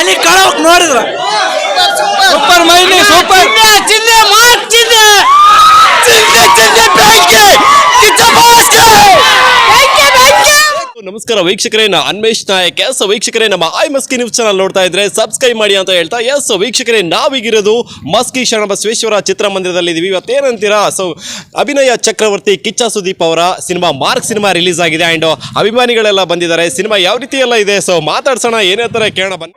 ತಲೆ ಕಳಕ್ ನೋಡಿದ್ರ. Super mile super. ಚಿಂದೆ ಮಾತ್ ಚಿಂದೆ ಚಿಂದೆ ಚಿಂದೆ ಬೆಂಕಿ ಕಿಚ್ಚ ಬಾಸ್ಗೆ ಬೆಂಕಿ ಬೆಂಕಿ ನಮಸ್ಕಾರ ವೀಕ್ಷಕರೇ, ನಾ ಅನ್ಮೇಶ್ ನಾಯಕ್. ಎಸ್ ವೀಕ್ಷಕರೇ, ನಮ್ಮ ಐ ಮಸ್ಕಿ ನ್ಯೂಸ್ ಚಾನಲ್ ನೋಡ್ತಾ ಇದ್ರೆ ಸಬ್ಸ್ಕ್ರೈಬ್ ಮಾಡಿ ಅಂತ ಹೇಳ್ತಾ ಎಸ್ ವೀಕ್ಷಕರೇ, ನಾವೀಗಿರೋದು ಮಸ್ಕಿ ಶರಣಬಸವೇಶ್ವರ ಚಿತ್ರಮಂದಿರದಲ್ಲಿ ಇದೀವಿ. ಇವತ್ತೇನಂತೀರಾ? ಸೊ ಅಭಿನಯ ಚಕ್ರವರ್ತಿ ಕಿಚ್ಚ ಸುದೀಪ್ ಅವರ ಸಿನಿಮಾ ಮಾರ್ಕ್ ಸಿನಿಮಾ ರಿಲೀಸ್ ಆಗಿದೆ ಆ್ಯಂಡ್ ಅಭಿಮಾನಿಗಳೆಲ್ಲ ಬಂದಿದ್ದಾರೆ. ಸಿನಿಮಾ ಯಾವ ರೀತಿ ಎಲ್ಲ ಇದೆ? ಸೊ ಮಾತಾಡ್ಸೋಣ, ಏನೇ ಥರ ಕೇಳೋಣ ಬನ್ನಿ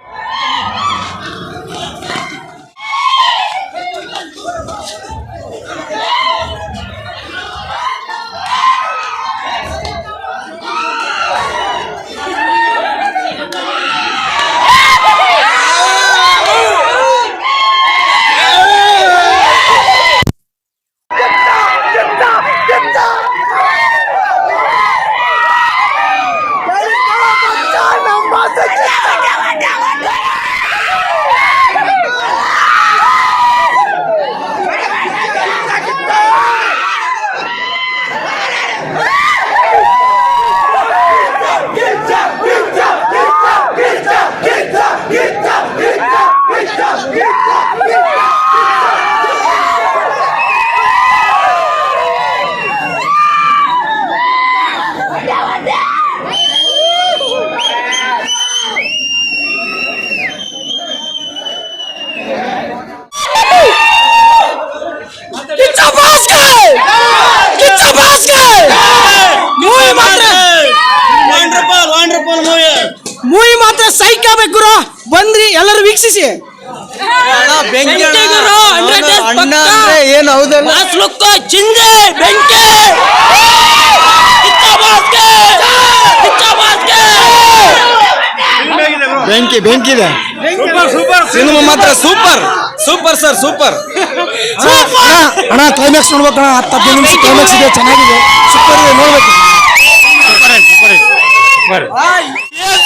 ಕಿಚ್ಚ ಬಾಸ್ಗೆ ಕಿಚ್ಚ ಬಾಸ್ಗೆ ಮೂವಿ ಮಾತ್ರ ವಂಡರ್ಫುಲ್ ವಂಡರ್ಫುಲ್ ಮೂವಿ ಮೂವಿ ಮಾತ್ರ ಸೈಕ್ ಆಗ್ಬೇಕು ಗುರು ಬಂದ್ರಿ ಎಲ್ಲರೂ ವೀಕ್ಷಿಸಿ ಬೆಂಕಿ ಬೆಂಕಿ ಗುರು, 100 days ಅಣ್ಣ. ಅಂದ್ರೆ ಏನು ಹೌದಲ್ಲ? ಮಾಸ್ ಲುಕ್ ಚಿಂದೆ ಬೆಂಕಿ. ಬೆಂಕಿ ಬೆಂಕಿ ಇದೆ. ಸೂಪರ್ ಸೂಪರ್ ಸಿನಿಮಾ ಮಾತ್ರ ಸೂಪರ್ ಸೂಪರ್ ಸರ್ ಸೂಪರ್ ಅಣ್ಣ ಕ್ಲೈಮ್ಯಾಕ್ಸ್ ನೋಡ್ಬೇಕು ಅಣ್ಣ ಹತ್ತು ಹದಿನೈದು ನಿಮಿಷ ಕ್ಲೈಮ್ಯಾಕ್ಸ್ ಇದೆ ಚೆನ್ನಾಗಿದೆ. ಸೂಪರ್ ಇದೆ ನೋಡ್ಬೇಕು. ಸೂಪರ್ ಸೂಪರ್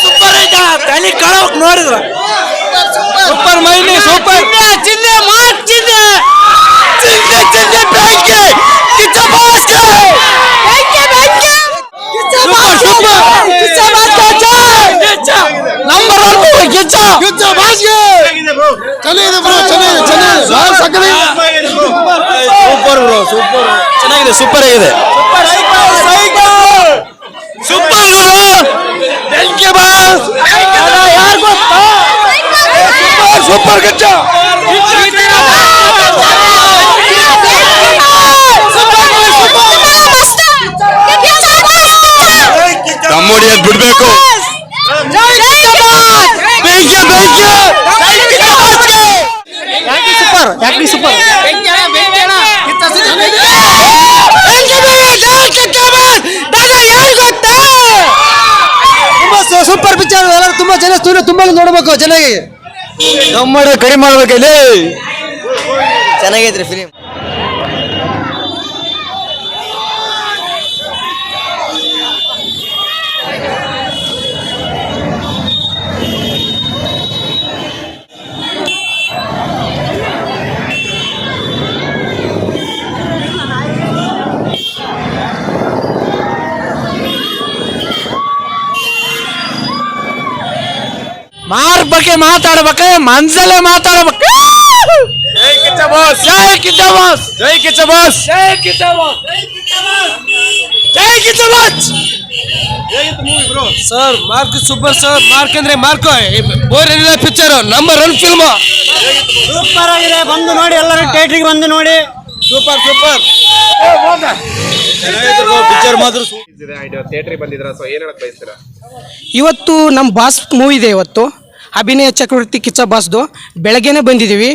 ಸೂಪರ್ ಐತಾ ತಲೆ ಕಳಕ್ ನೋಡಿದ್ರ. ಸೂಪರ್ ಮೈನಿ ಸೂಪರ್ ಚಿಂದೆ ಮಾತ್ ಚಿಂದೆ ಚಿಂದೆ ಚಿಂದೆ ಬೆಂಕಿ ಕಿಚ್ಚ ಬಾಸ್ಗೆ ಬೆಂಕಿ ಬೆಂಕಿ ಕಿಚ್ಚ ಬಾಸ್ಗೆ ಕಿಚ್ಚ ಬಾಸ್ಗೆ ಕಿಚ್ಚ ನಂಬರ್ ಒನ್ ಕಿಚ್ಚ ಕಿಚ್ಚ ಬಾಸ್ಗೆ ಚೆನ್ನಾಗಿದೆ ಬ್ರೋ ಚೆನ್ನಾಗಿದೆ ಚೆನ್ನಾಗಿದೆ ಸಕ್ಕರೆ ಸೂಪರ್ ಬ್ರೋ ಸೂಪರ್ ಚೆನ್ನಾಗಿದೆ ಸೂಪರ್ ಆಗಿದೆ ಸೂಪರ್ ಬೆಂಕಿ ಬಾಸ್ ಯಾರು ಗೊತ್ತಾ ಸೂಪರ್ ಕಿಚ್ಚ ತಮ್ಮಡಿ ಬಿಡ್ಬೇಕು. ಬೆಂಕಿ ಬೆಂಕಿ ಸೂಪರ್ ಯಾಕ್ರಿ ಸೂಪರ್ ತುಂಬಾ ಸೂಪರ್ ಪಿಕ್ಚರ್ ಎಲ್ಲರೂ ತುಂಬಾ ಜನ ಸ್ಟೂಡಿಯೋ ತುಂಬಾ ನೋಡ್ಬೇಕು ಚೆನ್ನಾಗಿ ನಮ್ಮ ಕಡಿಮೆ ಮಾಡ್ಬೇಕಲ್ಲಿ ಚೆನ್ನಾಗೈತ್ರಿ ಫಿಲಿಮ್ ಬಗ್ಗೆ ಮಾತಾಡ್ಬೇಕ ಮನ್ಸಲ್ಲೇ ಮಾತಾಡ್ಬೇಕ. ಜೈ ಕಿಚ್ಚ ಬಾಸ್. ಜೈ ಕಿಚ್ಚ ಬಾಸ್. ಜೈ ಕಿಚ್ಚ ಬಾಸ್. ಜೈ ಕಿಚ್ಚ ಬಾಸ್. ಜೈ Kichcha boss. Sir Mark super sir. Mark ಅಂದ್ರೆ ಮಾರ್ಕ್. ಬೋರ್ ಏನಿಲ್ಲ picture number one film super ಆಗಿದೆ. ಬಂದು ನೋಡಿ ಎಲ್ಲರೂ ಥಿಯೇಟ್ರಿಗೆ ಬಂದು ನೋಡಿ. Super super. ಪಿಕ್ಚರ್ ಮಾತ್ರ ಥಿಯೇಟ್ರಿಗೆ ಬಂದಿದ್ರ ಸೊ ಏನ್ ಹೇಳಕ್ ಬಯಸ್ತೀರಾ? ಇವತ್ತು ನಮ್ಮ ಬಾಸ್ ಮೂವಿ ಇದೆ ಇವತ್ತು. ಅಭಿನಯ ಚಕ್ರವರ್ತಿ ಕಿಚ್ಚ ಬಾಸ್ದು. ಬೆಳಗ್ಗೆನೇ ಬಂದಿದ್ದೀವಿ.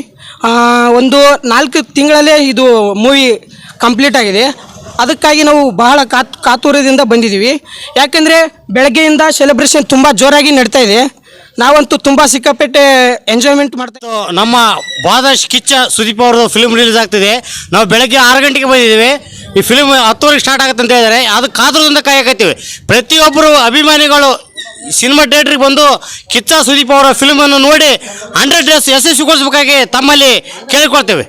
ಒಂದು ನಾಲ್ಕು ತಿಂಗಳಲ್ಲೇ ಇದು ಮೂವಿ ಕಂಪ್ಲೀಟ್ ಆಗಿದೆ. ಅದಕ್ಕಾಗಿ ನಾವು ಬಹಳ ಕಾತ್, ಕಾತುರದಿಂದ ಬಂದಿದ್ದೀವಿ. ಯಾಕೆಂದರೆ ಬೆಳಗ್ಗೆಯಿಂದ ಸೆಲೆಬ್ರೇಷನ್ ತುಂಬ ಜೋರಾಗಿ ನಡೀತಾ ಇದೆ. ನಾವಂತೂ ತುಂಬ ಸಿಕ್ಕಾಪಟ್ಟೆ ಎಂಜಾಯ್ಮೆಂಟ್ ಮಾಡ್ತಾ ನಮ್ಮ ಬಾದಶ್ ಕಿಚ್ಚ ಸುದೀಪ್ ಅವ್ರದ್ದು ಫಿಲ್ಮ್ ರಿಲೀಸ್ ಆಗ್ತಿದೆ. ನಾವು ಬೆಳಗ್ಗೆ ಆರು ಗಂಟೆಗೆ ಬಂದಿದ್ದೀವಿ. ಈ ಫಿಲ್ಮ್ ಹತ್ತುವರೆಗೆ ಸ್ಟಾರ್ಟ್ ಆಗುತ್ತೆ ಅಂತ ಹೇಳಿದರೆ ಅದು ಕಾತುರದಿಂದ ಕಾಯಕತ್ತೀವಿ. ಪ್ರತಿಯೊಬ್ಬರು ಅಭಿಮಾನಿಗಳು ಸಿನಿಮಾ ಥಿಯೇಟ್ರಿಗೆ ಬಂದು ಕಿಚ್ಚ ಸುದೀಪ್ ಅವರ ಫಿಲ್ಮನ್ನು ನೋಡಿ ಹಂಡ್ರೆಡ್ ಡೇಸ್ ಯಶಸ್ವಿಗೊಳಿಸಬೇಕಾಗಿ ತಮ್ಮಲ್ಲಿ ಕೇಳಿಕೊಳ್ತೇವೆ.